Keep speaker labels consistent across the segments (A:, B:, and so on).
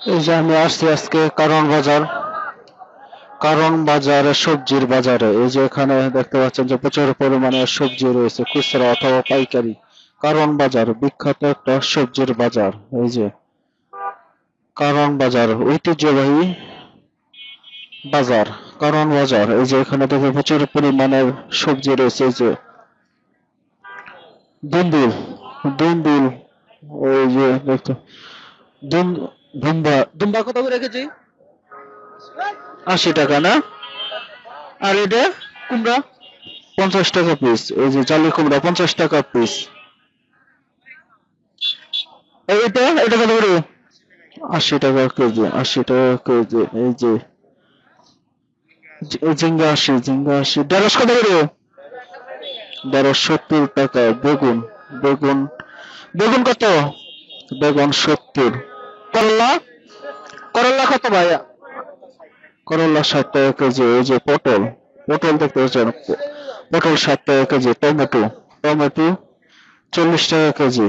A: এই যে আমি আসছি আজকে কারণ বাজার। কারণ বাজারে, সবজির বাজারে। এই যে এখানে দেখতে পাচ্ছেন যে প্রচুর পরিমাণে সবজি রয়েছে, খুচরা অথবা পাইকারি। কারণ বাজার, বিখ্যাত একটা সবজির বাজার। এই যে কারণ বাজার, ঐতিহ্যবাহী বাজার, কারণ বাজার। এই যে এখানে দেখে প্রচুর পরিমাণে সবজি রয়েছে, এই যে দুন্দুল দুন্দুল, ওই যে দেখতে দুম্বা। দুম্বা কত করে রেখেছি আশি টাকা না? আর এটা কুমড়া পঞ্চাশ টাকা পিস এই যে জালি কুমড়া পঞ্চাশ টাকা পিস এইটা এটা কত করে? আশি টাকা কেজি আশি টাকা কেজি। এই যে ঝিঙ্গা আশি ঝিঙ্গা আশি। ঢেঁড়স কত করে? ঢেঁড়স সত্তর টাকা বেগুন। বেগুন বেগুন কত? বেগুন সত্তর। করলা? করলা কত ভাইয়া? করলা ষাট টাকা কেজি এই যে পটল। পটল দেখতে পাচ্ছেন পটল ষাট টাকা কেজি টমেটো। টমেটো চল্লিশ টাকা কেজি।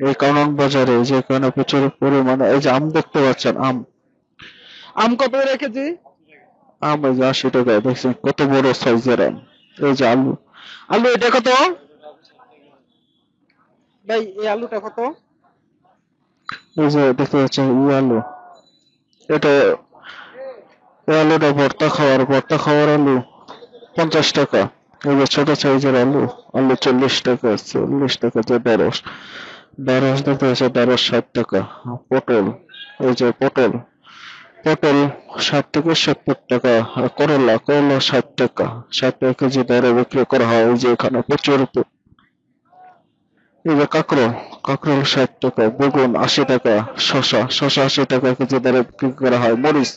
A: এই কারণ বাজারে যে এখানে প্রচুর পরিমাণে এই যে আম দেখতে পাচ্ছেন আম। আম কত করে কেজি? আম এই যে আশি টাকা দেখছেন কত বড় সাইজের আম। এই যে আলু। আলু এটা কত? ভাই এই আলুটা কত? এই যে দেখতে পাচ্ছেন ই আলু এটা আলুটা ভর্তা খাওয়ার ভর্তা খাওয়ার আলু পঞ্চাশ টাকা। এই যে ছোট সাইজের আলু আলু চল্লিশ টাকা চল্লিশ টাকা যে ঢেঁড়স ঢেঁড়স দেখতে পাচ্ছি ঢেঁড়স ষাট টাকা। পটল, এই যে পটল। পটল ষাট থেকে সত্তর টাকা, করলা করলা ষাট টাকা। ষাট টাকা কেজি দরে বিক্রি করা হয় যে এখানে প্রচুর যে কাঁকরোল কাঁকরোল ষাট টাকা, বেগুন আশি টাকা, শসা শসা আশি টাকা কেজি দরে বিক্রি করা হয়, মরিচ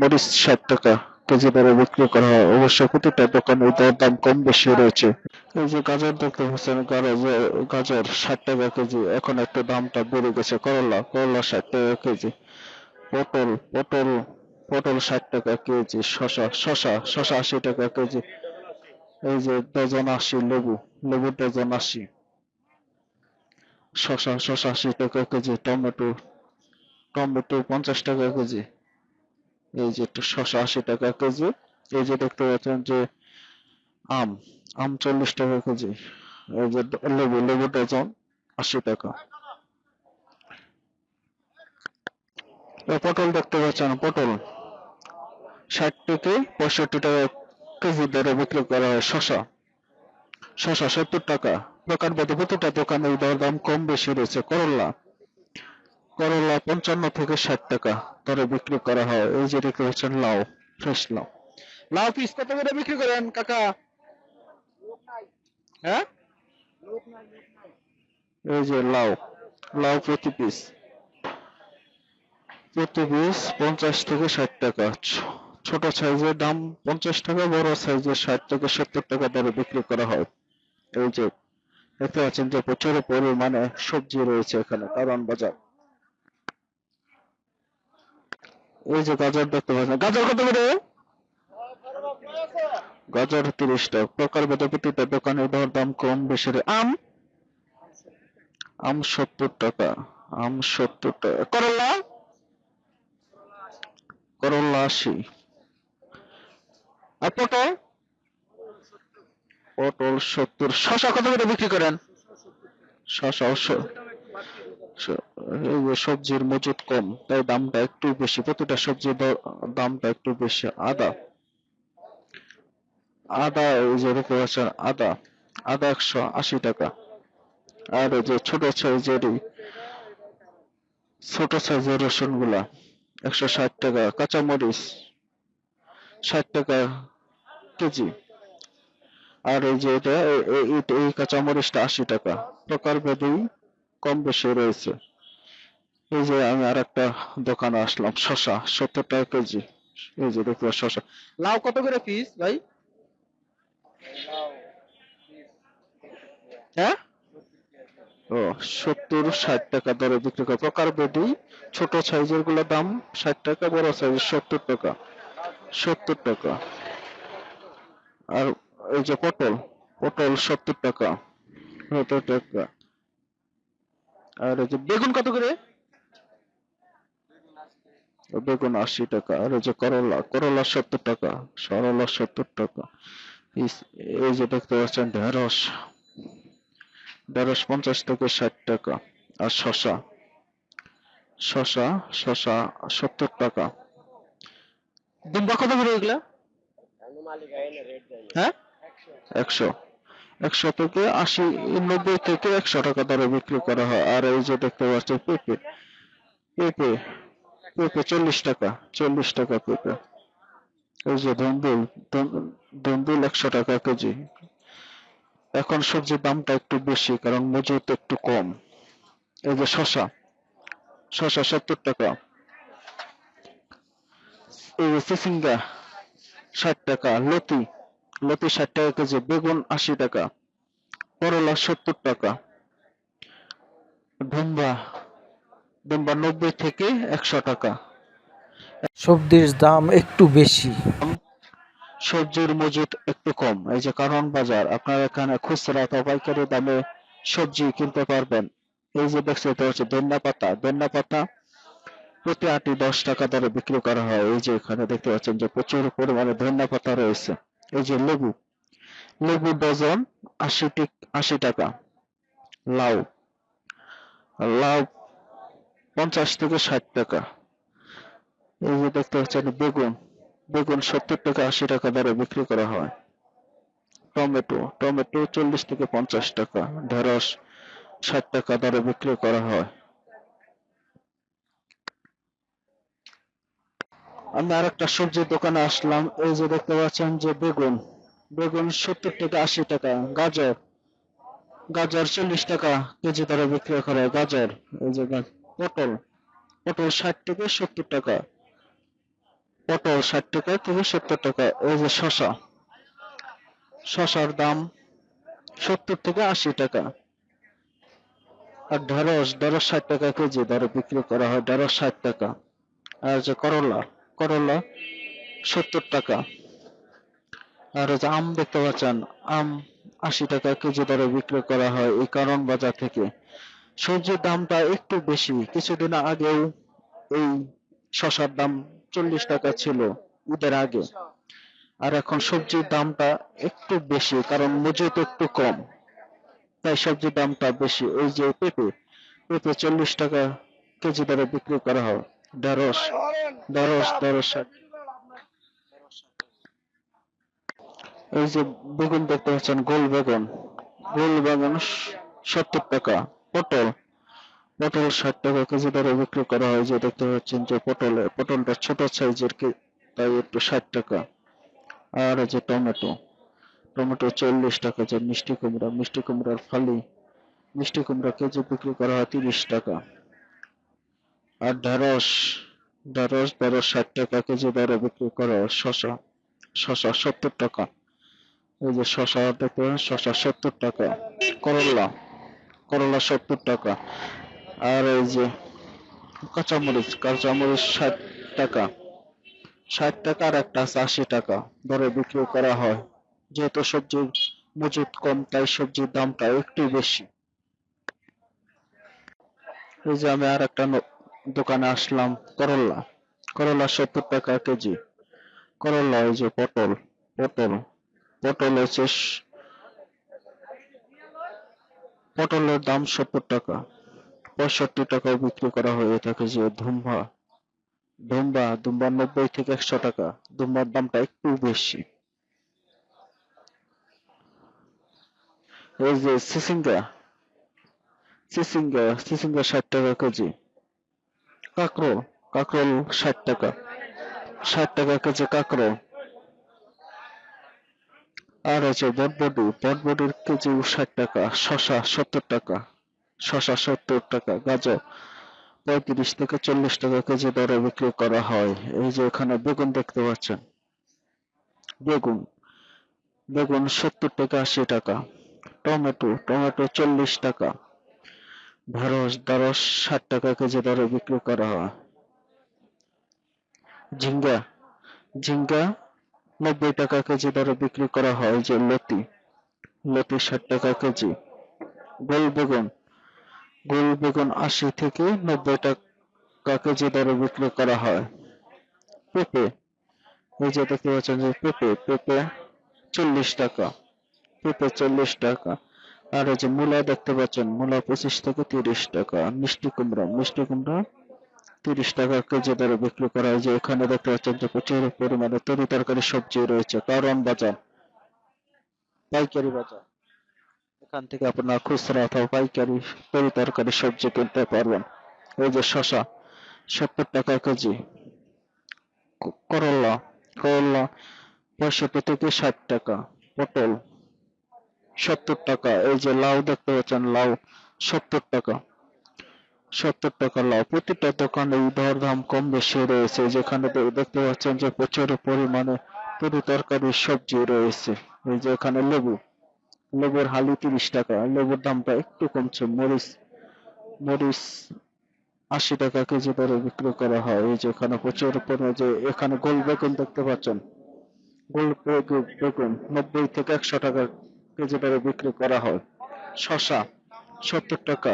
A: মরিচ ষাট টাকা কেজি দরে বিক্রি করা হয়। অবশ্য প্রতিটা দোকানে এটার দাম কম বেশি রয়েছে। এই যে গাজর দেখতে পাচ্ছেন, গাজর ষাট টাকা কেজি, এখন একটু দামটা বেড়ে গেছে, করলা করলা ষাট টাকা কেজি, পটল পটল পটল ষাট টাকা কেজি, শসা শসা শসা আশি টাকা কেজি, এই যে ডজন আশি, লেবু লেবু ডজন আশি। শসা শসা আশি টাকা কেজি, টমেটো টমেটো পঞ্চাশ টাকা কেজি। এই যে শসা আশি টাকা কেজি, এই যে দেখতে পাচ্ছেন যে আম আম চল্লিশ টাকা কেজি। এই যে লেবু লেবু ডজন আশি টাকা। পটল দেখতে পাচ্ছেন, পটল ষাট থেকে পঁয়ষট্টি টাকা কেজি দরে বিক্রি করা হয় শসা শসা সত্তর টাকা। দোকান ভেদে প্রতিটা দোকানে এই দর দাম কম বেশি রয়েছে, করলা। করলা পঞ্চান্ন থেকে ষাট টাকা, দরে বিক্রি করা হয়। এই যে দেখতে পাচ্ছেন লাউ ফ্রেশ লাউ। লাউ পিস কত করে বিক্রি করেন, কাকা? হ্যাঁ? এই যে লাউ লাউ প্রতি পিস প্রতি পিস পঞ্চাশ থেকে ষাট টাকা। ছোট সাইজের দাম পঞ্চাশ টাকা, বড় সাইজের ষাট থেকে সত্তর টাকা দরে বিক্রি করা হয়। এই যে দেখতে পাচ্ছেন যে প্রচুর পরিমাণে সবজি রয়েছে এখানে, কারণ বাজার। এই যে গাজর দেখতে পাচ্ছেন, গাজর কত করে? গাজর তিরিশ টাকা। প্রকার ভেদে প্রতিটা দোকানে দর দাম কম, বেশি রে- আম? আম সত্তর টাকা, আম সত্তর টাকা। করলা? করলা আশি। আর পটল? পটল সত্তর শশা কত করে বিক্রি করেন? শশা সবজির মজুদ কম, তাই দামটা একটু বেশি, প্রতিটা সবজির দামটা একটু বেশি, আদা। আদা এই যে দেখতে পাচ্ছেন আদা আদা একশো আশি টাকা। আর এই যে ছোট সাইজের ছোট সাইজের রসুনগুলা একশো ষাট টাকা, কাঁচামরিচ ষাট টাকা কেজি। আর এই যে এটা এই- কাঁচামরিচটা আশি টাকা। প্রকার ভেদেই কম বেশি রয়েছে। এই যে আমি আর একটা দোকানে আসলাম শসা সত্তর টাকা কেজি। এই যে পাচ্ছ শসা লাউ কত করে পিস ভাই? হ্যাঁ? ও, সত্তর, ষাট টাকা দরে বিক্রি করে। প্রকার বেদি ছোট সাইজেরগুলো দাম ষাট টাকা, বড় সাইজের সত্তর টাকা। সত্তর টাকা। আর এই যে পটল পটল সত্তর টাকা সত্তর টাকা। আর এই যে বেগুন কত করে? বেগুন আশি টাকা আর এই যে করলা করলা সত্তর টাকা সরলা সত্তর টাকা। এই- যে দেখতে পাচ্ছেন ঢেঁড়স ঢেঁড়স পঞ্চাশ থেকে ষাট টাকা আর শশা শশা শশা সত্তর টাকা। দুম্বা কত করে এগুলা? হ্যাঁ? একশো। একশো থেকে আশি, নব্বই থেকে একশো টাকা দরে বিক্রি করা হয়। আর এই যে দেখতে পাচ্ছি পেঁপে। পেঁপে পেঁপে চল্লিশ টাকা চল্লিশ টাকা পেঁপে। এই যে ধুন্দুল ধুন- ধুন্দুল একশো টাকা কেজি। এখন সবজির দামটা একটু বেশি, কারণ মজুত একটু কম। এই যে শশা শশা সত্তর টাকা। এই যে চিচিঙ্গা ষাট টাকা, লতি লতি ষাট টাকা কেজি বেগুন আশি টাকা করলা সত্তর টাকা। ধুম্বা ধুম্বা নব্বই থেকে একশো টাকা।
B: সবজির দাম একটু বেশি।
A: সবজির মজুদ একটু কম। এই যে কারণ বাজার আপনার এখানে খুচরা অথবা পাইকারি দামে সবজি কিনতে পারবেন। এই যে দেখছেন এটা হচ্ছে ধন্যা পাতা। ধন্যা পাতা প্রতি আটি দশ টাকা দরে বিক্রি করা হয়। এই যে এখানে দেখতে পাচ্ছেন যে প্রচুর পরিমাণে ধন্যা পাতা রয়েছে। এই যে লেবু লেবু ডজন আশি আশি টাকা। লাউ লাউ পঞ্চাশ থেকে ষাট টাকা। এই যে দেখতে পাচ্ছেন বেগুন বেগুন সত্তর টাকা, আশি টাকা দরে বিক্রি করা হয়। টমেটো টমেটো চল্লিশ থেকে পঞ্চাশ টাকা, ঢেঁড়স ষাট টাকা দরে বিক্রি করা হয়। আমি আর একটা সবজির দোকানে আসলাম, এই যে দেখতে পাচ্ছেন যে বেগুন। বেগুন সত্তর থেকে আশি টাকা, গাজর। গাজর চল্লিশ টাকা কেজি দরে বিক্রি করা, গাজর, এই যে পটল। পটল ষাট থেকে সত্তর টাকা। পটল ষাট টাকা থেকে সত্তর টাকা, এই যে শশা শশার দাম সত্তর থেকে আশি টাকা। আর ঢেঁড়স ঢেঁড়স ষাট টাকা কেজি দরে বিক্রি করা হয়, ঢেঁড়স ষাট টাকা। আর যে করলা করলা সত্তর টাকা। আর যে আম দেখতে পাচ্ছেন, আম আশি টাকা কেজি দরে বিক্রি করা হয় এই কারণ বাজার থেকে। সবজির দামটা একটু বেশি। কিছুদিন আগেও এই শসার দাম চল্লিশ টাকা ছিল ঈদের আগে। আর এখন সবজির দামটা একটু বেশি, কারণ মজুত একটু কম। তাই সবজির দামটা বেশি। এই যে পেঁপে পেঁপে চল্লিশ টাকা কেজি দরে বিক্রি করা হয়। ঢেঁড়স ঢেঁড়স ঢেঁড়স। এই যে বেগুন দেখতে পাচ্ছেন, গোল বেগুন। গোল বেগুন সত্তর টাকা, পটল। পটল ষাট টাকা কেজি দরে বিক্রি করা হয়। যে দেখতে পাচ্ছেন যে পটলে, পটলটা ছোট সাইজের তাই একটু ষাট টাকা। আর যে টমেটো টমেটো চল্লিশ টাকা যে মিষ্টি কুমড়া, মিষ্টি কুমড়ার ফালি। মিষ্টি কুমড়া কেজি বিক্রি করা হয় তিরিশ টাকা। আর ঢেঁড়স ঢেঁড়স ঢেঁড়স ষাট টাকা কেজি দরে বিক্রি করা শশা শশা সত্তর টাকা। এই যে শশা পাচ্ছেন শশা সত্তর টাকা। করলা করলা সত্তর টাকা। আর এই যে কাঁচামরিচ কাঁচামরিচ ষাট টাকা। ষাট টাকা আর একটা আছে আশি টাকা দরে বিক্রি করা হয়। যেহেতু সবজির মজুদ কম, তাই সবজির দামটা একটু বেশি। এই যে আমি আর একটা দোকানে আসলাম, করলা। করলা সত্তর টাকা কেজি। করলা এই যে পটল পটল। পটল হচ্ছে পটলের দাম সত্তর টাকা। পঁয়ষট্টি টাকাও বিক্রি করা হয়ে থাকে যে ধুম্বা ধুম্বা ধুম্বা নব্বই থেকে একশো টাকা। ধুম্বার দামটা একটু বেশি। এই যে সিসিঙ্গা সিসিঙ্গা সিসিঙ্গা ষাট টাকা কেজি। কাঁকরোল কাঁকরোল ষাট টাকা। ষাট টাকা কেজি কাঁকরোল আর আছে বটবডি, বটবডির কেজি ষাট টাকা, শশা সত্তর টাকা, শশা সত্তর টাকা, গাজর পঁয়ত্রিশ থেকে চল্লিশ টাকা কেজি দরে বিক্রি করা হয়। এই যে এখানে বেগুন দেখতে পাচ্ছেন। বেগুন বেগুন সত্তর থেকে আশি টাকা, টমেটো টমেটো চল্লিশ টাকা ঢেঁড়স ঢেঁড়স ষাট টাকা কেজি দরে বিক্রি করা হয়। ঝিঙ্গা ঝিঙ্গা নব্বই টাকা কেজি দরে বিক্রি করা হয় যে লতি লতি ষাট টাকা কেজি। গোল বেগুন গোল বেগুন আশি থেকে নব্বই টাকা টাকা কেজি দরে বিক্রি করা হয়। পেঁপে, এই যে দেখতে পাচ্ছেন যে পেঁপে পেঁপে চল্লিশ টাকা, পেঁপে চল্লিশ টাকা। আর এই যে মূলা দেখতে পাচ্ছেন, মূলা পঁচিশ থেকে তিরিশ টাকা মিষ্টি কুমড়া মিষ্টি কুমড়া তিরিশ টাকা কেজি দরে বিক্রি করা হয়। যে এখানে দেখতে পাচ্ছেন যে প্রচুর পরিমাণে তরি তরকারি, সবজি রয়েছে, কারণ বাজার, পাইকারি বাজার। এখান থেকে আপনার খুচরা অথবা পাইকারি তরি তরকারি, সবজি কিনতে পারবেন। এই যে শশা সত্তর টাকা কেজি। করলা করলা পঁয়ষট্টি থেকে ষাট টাকা, পটল। সত্তর টাকা, এই যে লাউ দেখতে পাচ্ছেন, লাউ, সত্তর টাকা সত্তর টাকা লাউ। প্রতিটা দোকানে দর দাম কম বেশি রয়েছে, যেখানে দেখতে পাচ্ছেন যে প্রচুর পরিমাণে তরি তরকারি সবজি রয়েছে। এই যে এখানে লেবু, লেবুর হালি তিরিশ টাকা, লেবুর দামটা একটু কমছে, মরিচ মরিচ আশি টাকা কেজি দরে বিক্রি করা হয়। এই যে এখানে প্রচুর পরিমাণে যে এখানে গোল বেগুন দেখতে পাচ্ছেন, গোল বেগুন নব্বই থেকে একশো টাকা কেজি দরে বিক্রি করা হয়। শশা, সত্তর টাকা।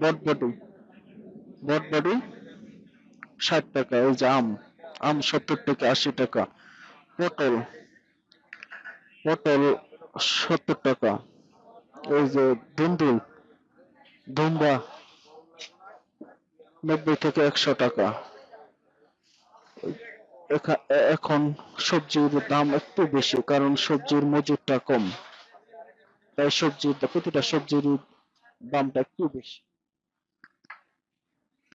A: বটবটি বটবটি ষাট টাকা। এই যে আম আম সত্তর থেকে আশি টাকা। পটল পটল সত্তর টাকা। এই যে ধুন্দুল ধুম্বা নব্বই থেকে একশো টাকা। এখন সবজির দাম একটু বেশি, কারণ সবজির মজুরটা কম। তাই সবজির প্রতিটা সবজির দামটা একটু বেশি।